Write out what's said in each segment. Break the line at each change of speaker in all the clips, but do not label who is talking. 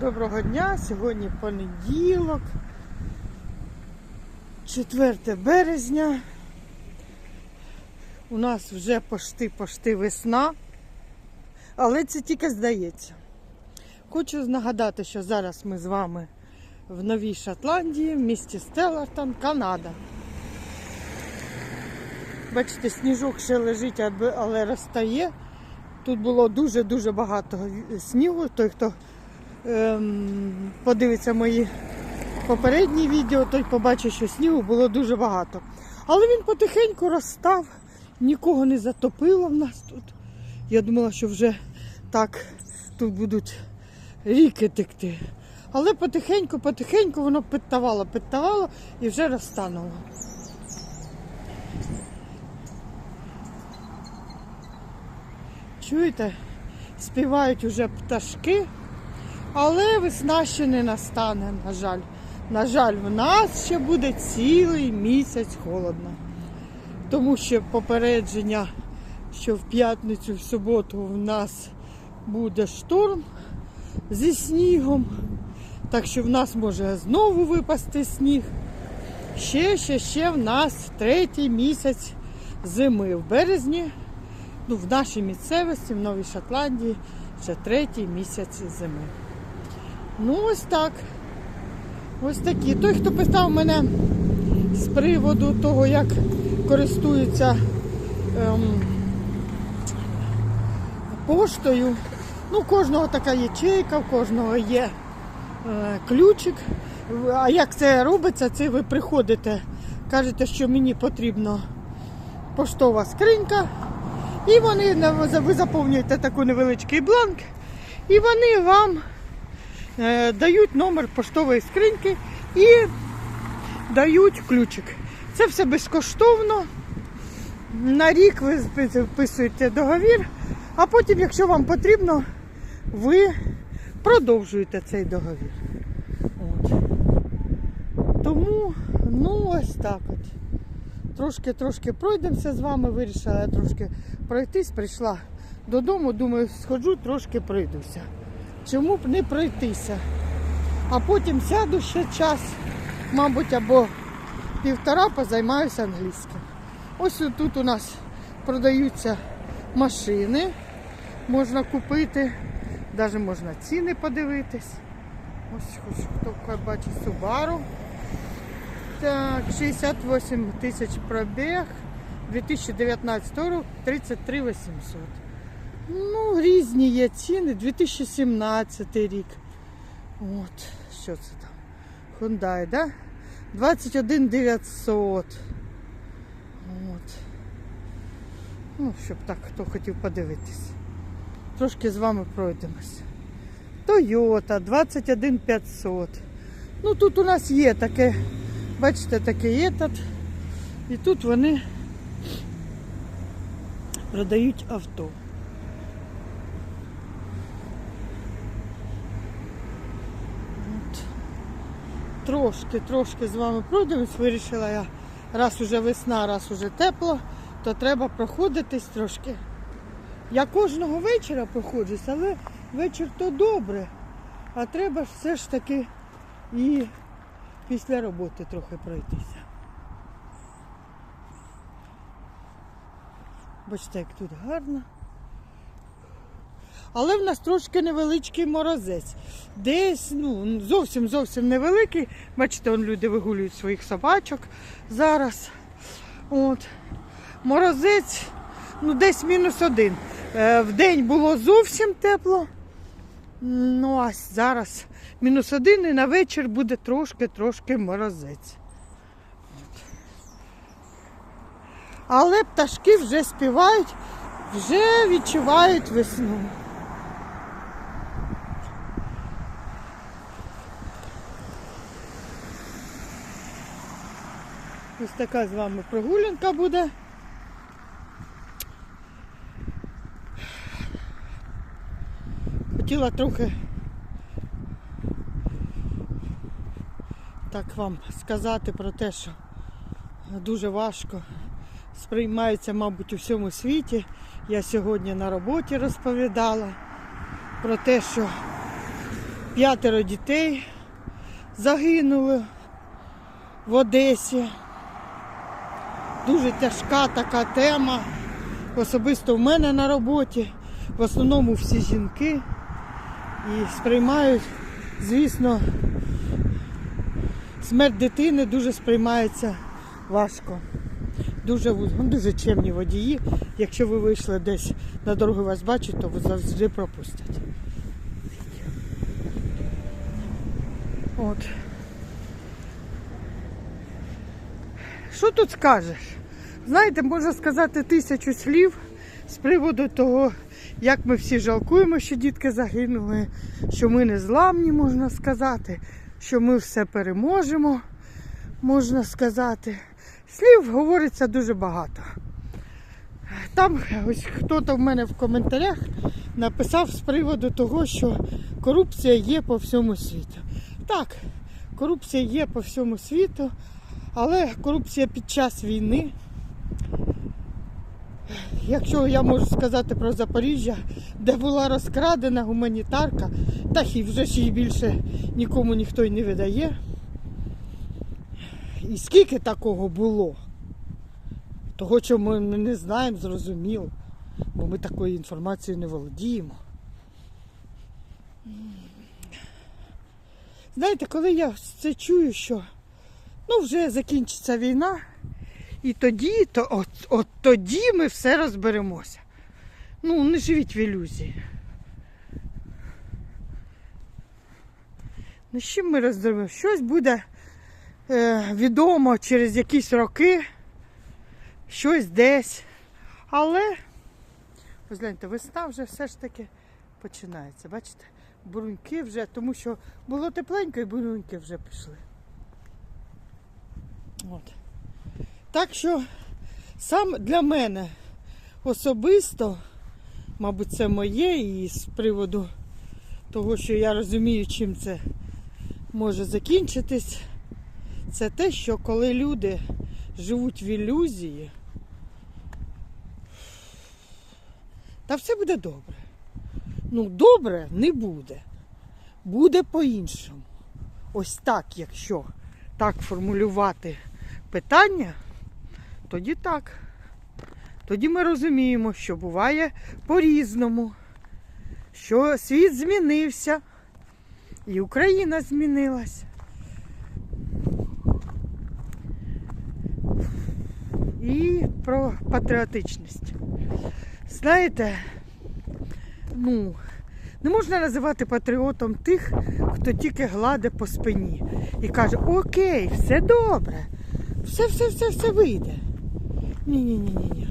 Доброго дня! Сьогодні понеділок, 4 березня. У нас вже пошти-пошти весна, але це тільки здається. Хочу нагадати, що зараз ми з вами в Новій Шотландії, в місті Стеллартон, Канада. Бачите, сніжок ще лежить, але розтає. Тут було дуже-дуже багато снігу. Той, хто ем, подивиться мої попередні відео, той побачить, що снігу було дуже багато. Але він потихеньку розстав, нікого не затопило в нас тут. Я думала, що вже так тут будуть ріки текти. Але потихеньку, потихеньку воно підтавало, підтавало і вже розтануло. Чуєте? Співають уже пташки. Але весна ще не настане, на жаль. На жаль, в нас ще буде цілий місяць холодно. Тому що попередження, що в п'ятницю, в суботу в нас буде шторм зі снігом. Так що в нас може знову випасти сніг. Ще, ще, ще в нас третій місяць зими. В березні, ну, в нашій місцевості, в Новій Шотландії, вже третій місяць зими. Ну, ось так. Ось такі. Той, хто питав мене з приводу того, як користуються ем, поштою. Ну, у кожного така ячейка, у кожного є е, ключик. А як це робиться, це ви приходите, кажете, що мені потрібно поштова скринька. І вони ви заповнюєте таку невеличкий бланк, і вони вам дають номер поштової скриньки і дають ключик. Це все безкоштовно. На рік ви вписуєте договір, а потім, якщо вам потрібно, ви продовжуєте цей договір. От. Тому, ну ось так от. Трошки-трошки пройдемося з вами, вирішила я трошки пройтись, прийшла додому, думаю, сходжу, трошки пройдуся. Чому б не пройтися? А потім сяду ще час, мабуть, або півтора позаймаюся англійським. Ось тут у нас продаються машини, можна купити, навіть можна ціни подивитись. Ось хоч хто бачить Subaru. Так, 68 тисяч пробіг. 2019 рік 33 800. Ну, різні є ціни. 2017 рік. От, що це там? Hyundai, да? 21 900. От. Ну, щоб так, хто хотів подивитись. Трошки з вами пройдемося. Toyota 21 500. Ну тут у нас є таке, бачите, такий етат. І тут вони продають авто. От. Трошки, трошки з вами пройдемось. Вирішила я, раз уже весна, раз уже тепло, то треба проходитись трошки. Я кожного вечора проходжусь, але вечір то добре. А треба все ж таки і після роботи трохи пройтися. Бачите, як тут гарно. Але в нас трошки невеличкий морозець. Десь, ну, зовсім зовсім невеликий. Бачите, вон люди вигулюють своїх собачок зараз. От. Морозець, ну, десь мінус один. Е, В день було зовсім тепло. Ну, а зараз мінус один і на вечір буде трошки-трошки морозець. Але пташки вже співають, вже відчувають весну. Ось така з вами прогулянка буде. Хотіла трохи так вам сказати про те, що дуже важко сприймається, мабуть, у всьому світі. Я сьогодні на роботі розповідала про те, що П'ятеро дітей загинули в Одесі. Дуже тяжка така тема. Особисто в мене на роботі. В основному всі жінки. І сприймають, звісно, смерть дитини дуже сприймається важко. Дуже, ну, дуже чемні водії. Якщо ви вийшли десь на дорогу вас бачать, то ви завжди пропустять. От. Що тут скажеш? Знаєте, можна сказати тисячу слів з приводу того, як ми всі жалкуємо, що дітки загинули, що ми не зламні, можна сказати, що ми все переможемо, можна сказати. Слів говориться дуже багато. Там ось хто-то в мене в коментарях написав з приводу того, що корупція є по всьому світу. Так, корупція є по всьому світу, але корупція під час війни. Якщо я можу сказати про Запоріжжя, де була розкрадена гуманітарка, так і вже ж її більше нікому ніхто й не видає. І скільки такого було? Того, що ми не знаємо, зрозуміло, бо ми такою інформацією не володіємо. Знаєте, коли я це чую, що ну вже закінчиться війна, і тоді, то от, от тоді ми все розберемося. Ну, не живіть в ілюзії. Ну, з чим ми розберемося? Щось буде е, відомо через якісь роки, щось десь. Але, ось весна вже все ж таки починається. Бачите? Буруньки вже, тому що було тепленько і буруньки вже пішли. От. Так що сам для мене особисто, мабуть, це моє і з приводу того, що я розумію, чим це може закінчитись, це те, що коли люди живуть в ілюзії, та все буде добре. Ну, добре не буде. Буде по-іншому. Ось так, якщо так формулювати питання, тоді так. Тоді ми розуміємо, що буває по-різному, що світ змінився, і Україна змінилась. І про патріотичність. Знаєте, ну, не можна називати патріотом тих, хто тільки гладе по спині і каже, окей, все добре, все, все, все, все вийде. Ні, ні, ні, ні, ні.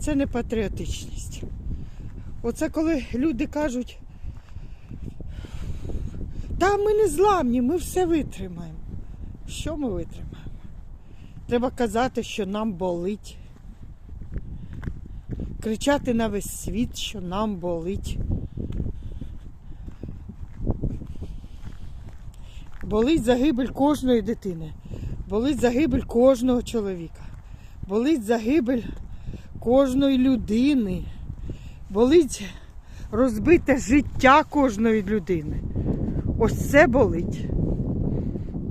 Це не патріотичність. Оце коли люди кажуть, та ми не зламні, ми все витримаємо. Що ми витримаємо? Треба казати, що нам болить. Кричати на весь світ, що нам болить. Болить загибель кожної дитини, болить загибель кожного чоловіка, болить загибель кожної людини, болить розбите життя кожної людини. Ось це болить.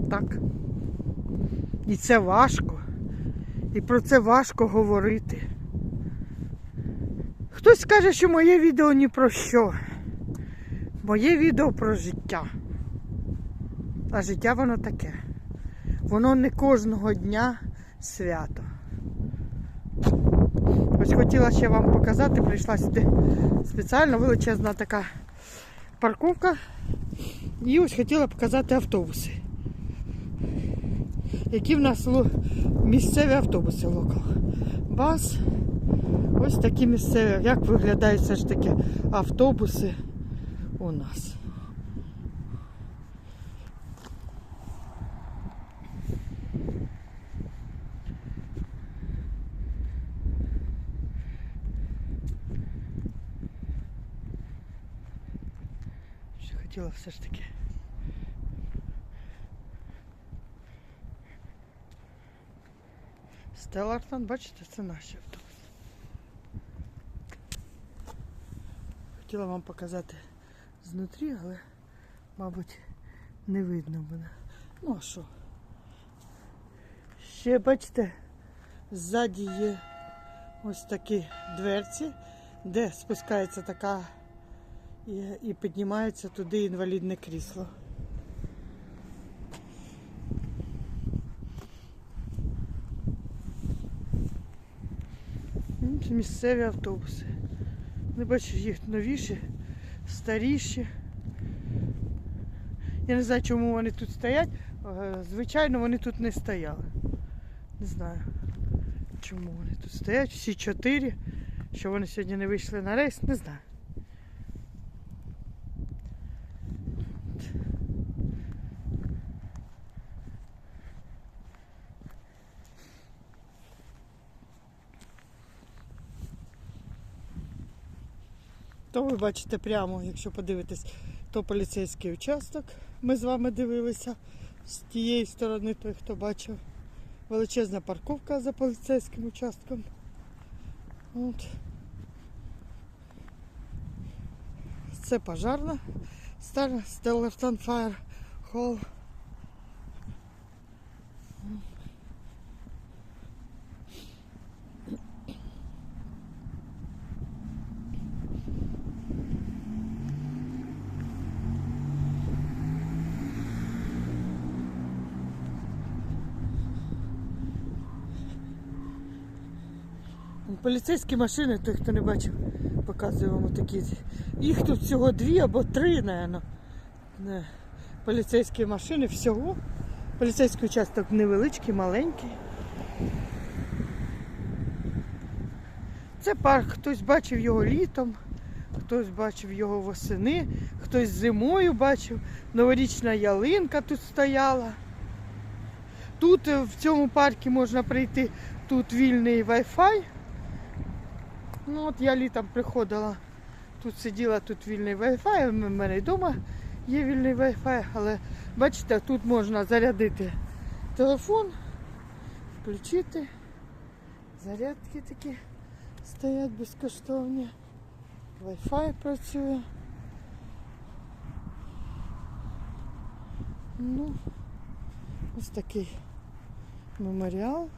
Так. І це важко. І про це важко говорити. Хтось каже, що моє відео ні про що. Моє відео про життя. А життя воно таке. Воно не кожного дня свято. Ось хотіла ще вам показати, прийшла сюди спеціально величезна така парковка. І ось хотіла показати автобуси. Які в нас місцеві автобуси локал. Бас. Ось такі місцеві. Як виглядають все ж таки автобуси у нас. Ще хотіла все ж таки. Стеллартон, бачите, це наші автобуси. Хотіла вам показати знутрі, але мабуть, не видно буде. Ну а що? Ще бачите, ззаді є ось такі дверці, де спускається така і, і піднімається туди інвалідне крісло. Ну, Це місцеві автобуси. Не бачу, їх новіші, старіші. Я не знаю, чому вони тут стоять. Е, Звичайно, вони тут не стояли. Не знаю, чому вони тут стоять. Всі чотири. Що вони сьогодні не вийшли на рейс, не знаю. То ви бачите прямо, якщо подивитесь, то поліцейський участок. Ми з вами дивилися з тієї сторони, той, хто бачив. Величезна парковка за поліцейським участком. От. Це пожарна. Стара Stellarton Fire Hall. Поліцейські машини, той, хто не бачив, показує вам такі. Їх тут всього дві або три, напевно. Поліцейські машини всього. Поліцейський участок невеличкий, маленький. Це парк, хтось бачив його літом, хтось бачив його восени, хтось зимою бачив. Новорічна ялинка тут стояла. Тут е, в цьому парку можна прийти, тут вільний Wi-Fi. Ну от я літом приходила, тут сиділа, тут вільний Wi-Fi, в мене вдома є вільний Wi-Fi, але бачите, тут можна зарядити телефон, включити. Зарядки такі стоять безкоштовні. Wi-Fi працює. Ну, ось такий меморіал.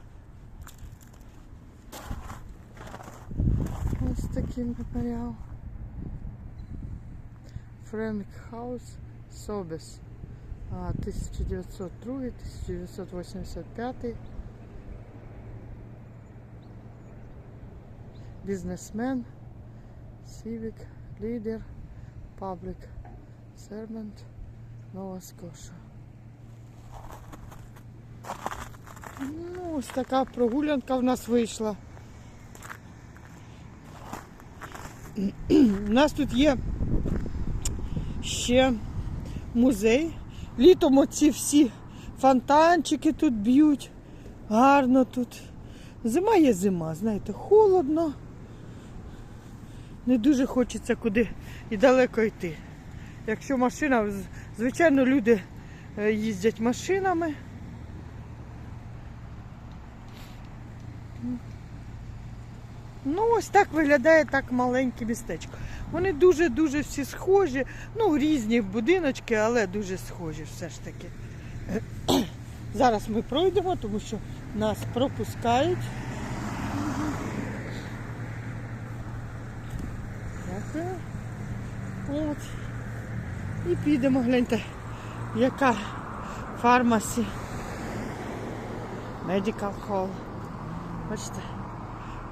Такий меморіал. Френк Собес. 1902-1985. Бізнесмен, Civic, лідер, Public Servant, Нова Скоша. Ну, ось така прогулянка в нас вийшла. У нас тут є ще музей. Літом оці всі фонтанчики тут б'ють. Гарно тут. Зима є зима, знаєте, холодно. Не дуже хочеться куди і далеко йти. Якщо машина, звичайно, люди е, їздять машинами. Ну, ось так виглядає так маленьке містечко. Вони дуже-дуже всі схожі. Ну, різні будиночки, але дуже схожі все ж таки. Зараз ми пройдемо, тому що нас пропускають. Дякую. От. І підемо, гляньте, яка фармасі. Medical Hall. Бачите?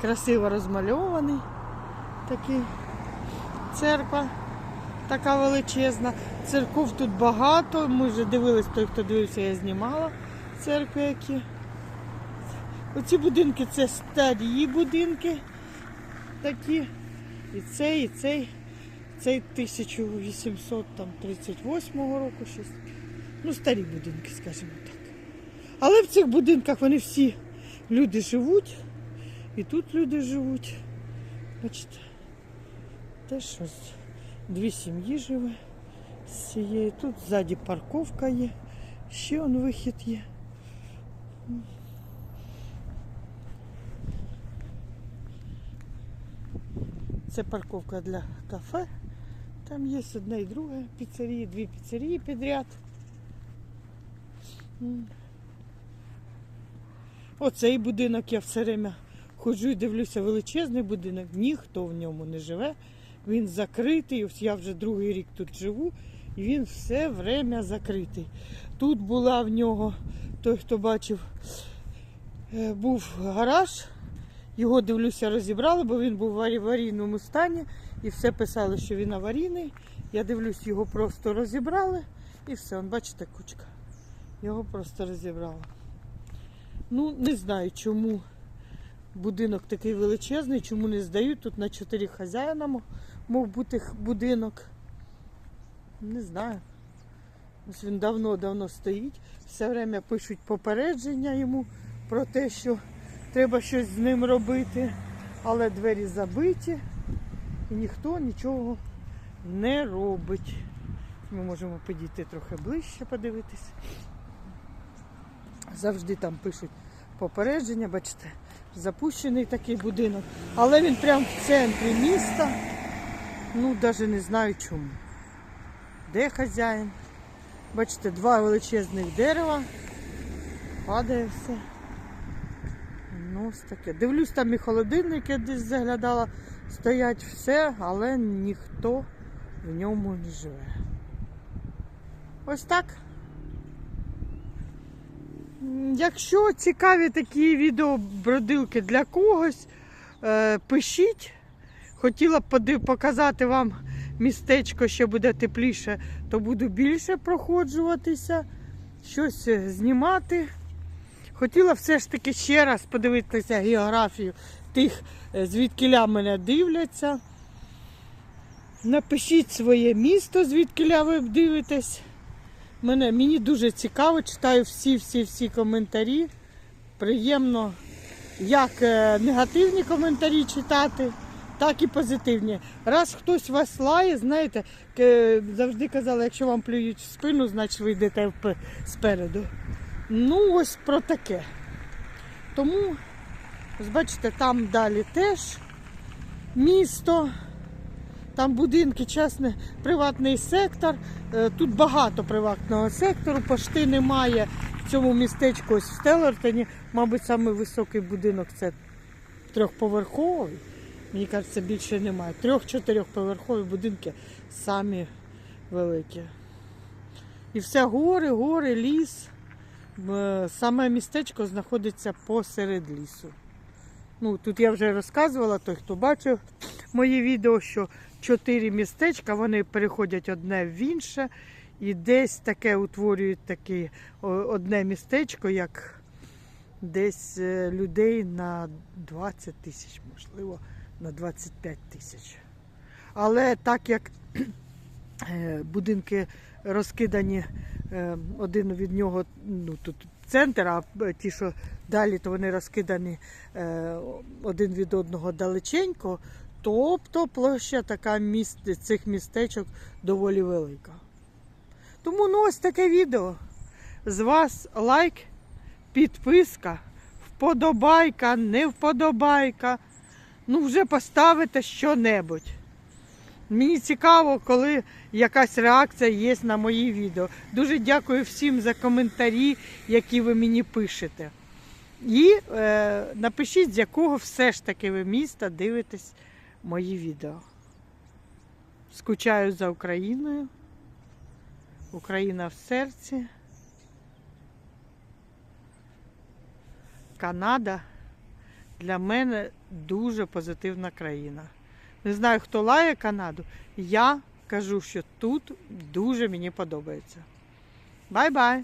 Красиво розмальований такий церква така величезна. Церков тут багато. Ми вже дивились, той, хто дивився, я знімала церкви які. Оці будинки це старі будинки такі. І цей, і цей, цей 1838 року щось. Ну, старі будинки, скажімо так. Але в цих будинках вони всі люди живуть. І тут люди живуть. Бачите, теж щось. Дві сім'ї живе з цієї. Тут ззаді парковка є, ще он вихід є. Це парковка для кафе Там є одна і друга піцерія, дві піцерії підряд. Оцей будинок я все время ходжу і дивлюся, величезний будинок, ніхто в ньому не живе. Він закритий. Ось я вже другий рік тут живу, і він все время закритий. Тут була в нього, той, хто бачив, е, був гараж. Його дивлюся, розібрали, бо він був в аварійному стані і все писали, що він аварійний. Я дивлюсь, його просто розібрали і все, он, бачите, кучка. Його просто розібрали. Ну, не знаю, чому будинок такий величезний, чому не здають. Тут на чотири хазяїна мо- мов бути будинок. Не знаю. Ось він давно-давно стоїть. Все время пишуть попередження йому про те, що треба щось з ним робити, але двері забиті і ніхто нічого не робить. Ми можемо підійти трохи ближче, подивитись. Завжди там пишуть попередження, бачите, запущений такий будинок. Але він прямо в центрі міста. Ну, навіть не знаю чому. Де хазяїн? Бачите, два величезних дерева. Падає все. Ну, ось таке. Дивлюсь, там і холодильники десь заглядала, стоять все, але ніхто в ньому не живе. Ось так. Якщо цікаві такі відеобродилки для когось, е, пишіть. Хотіла б показати вам містечко, що буде тепліше, то буду більше проходжуватися, щось е, знімати. Хотіла все ж таки ще раз подивитися географію тих, е, звідкиля мене дивляться. Напишіть своє місто, звідкиля ви дивитесь. Мене, мені дуже цікаво, читаю всі-всі-всі коментарі. Приємно як е, негативні коментарі читати, так і позитивні. Раз хтось вас лає, знаєте, завжди казали, якщо вам плюють в спину, значить ви йдете спереду. Ну, ось про таке. Тому, бачите, там далі теж місто. Там будинки, частний приватний сектор. Е, Тут багато приватного сектору, пошти немає в цьому містечку. Ось в Стеллартоні, мабуть, самий високий будинок це трьохповерховий. Мені кажеться, більше немає. Трьох-чотирьохповерхові будинки самі великі. І все гори, гори, ліс. Е, Саме містечко знаходиться посеред лісу. Ну, тут я вже розказувала, той, хто бачив моє відео, що чотири містечка, вони переходять одне в інше, і десь таке утворюють таке одне містечко, як десь е, людей на 20 тисяч, можливо, на 25 тисяч. Але так як е, будинки розкидані е, один від нього, ну тут центр, а ті, що далі, то вони розкидані е, один від одного далеченько. Тобто площа така міст, цих містечок доволі велика. Тому ну ось таке відео. З вас лайк, підписка, вподобайка, не вподобайка. Ну, вже поставите що-небудь. Мені цікаво, коли якась реакція є на мої відео. Дуже дякую всім за коментарі, які ви мені пишете. І е, напишіть, з якого все ж таки ви міста дивитесь мої відео. Скучаю за Україною. Україна в серці. Канада для мене дуже позитивна країна. Не знаю, хто лає Канаду. Я кажу, що тут дуже мені подобається. Бай-бай!